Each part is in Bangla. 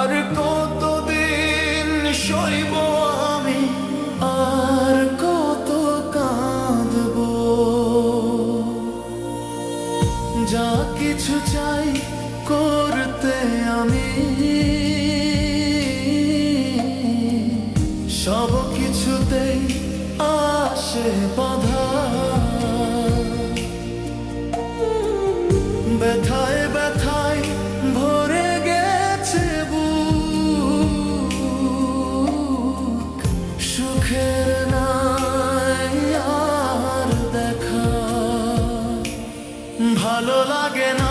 আর কতদিন সইব আমি? আর কত কাঁদব? যা কিছু চাই করতে আমি। সব কিছুতেই আসে বাধা। ব্যথায় ভালো লাগে না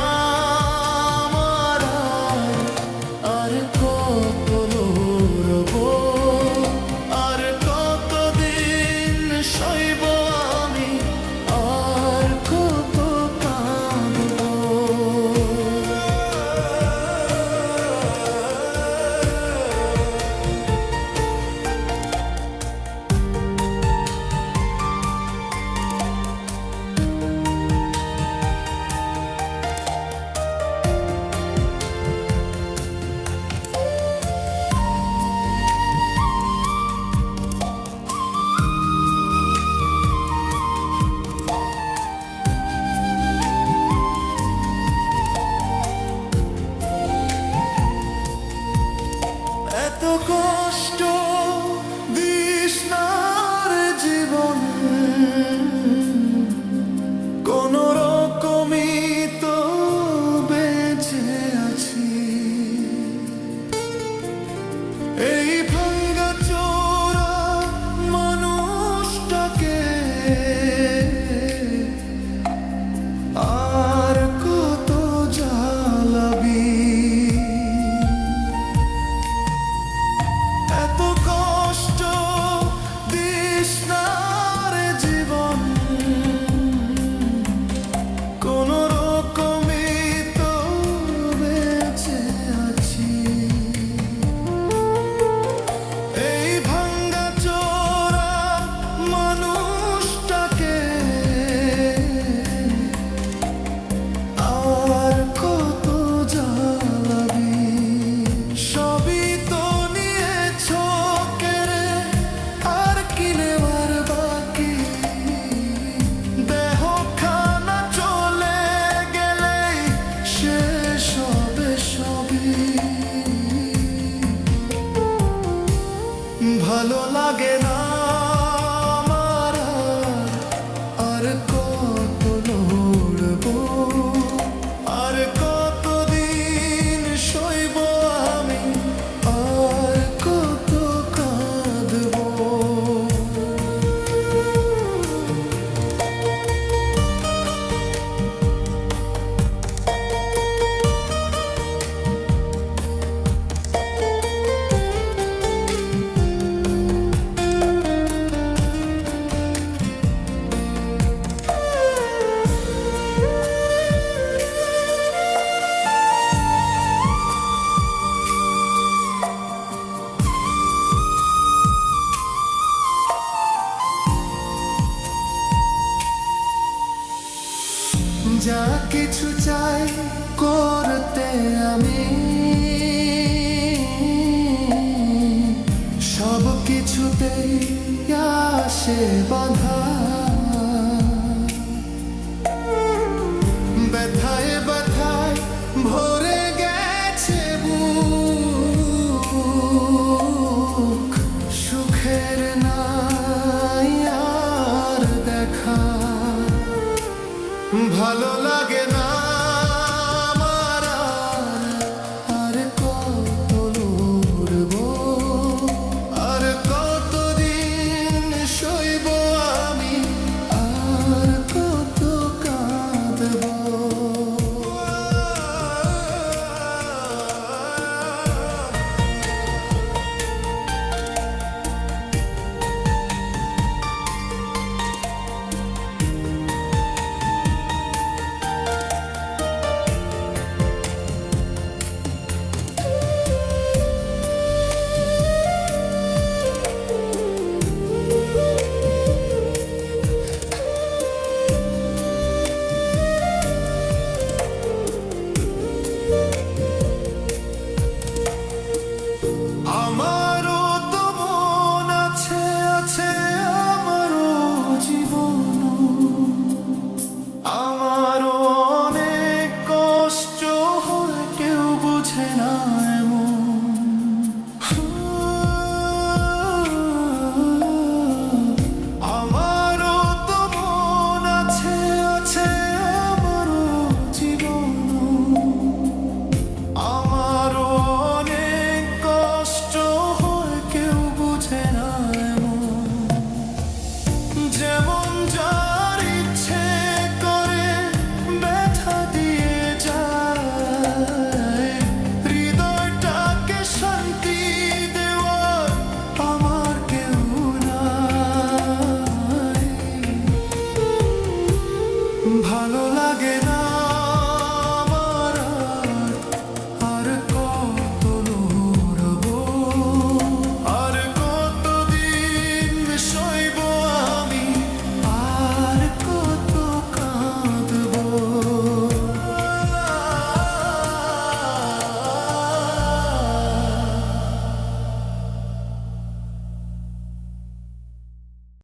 ভালো লাগে যা কিছু চাই করতে আমি। সব কিছুতেই আসে বাধা।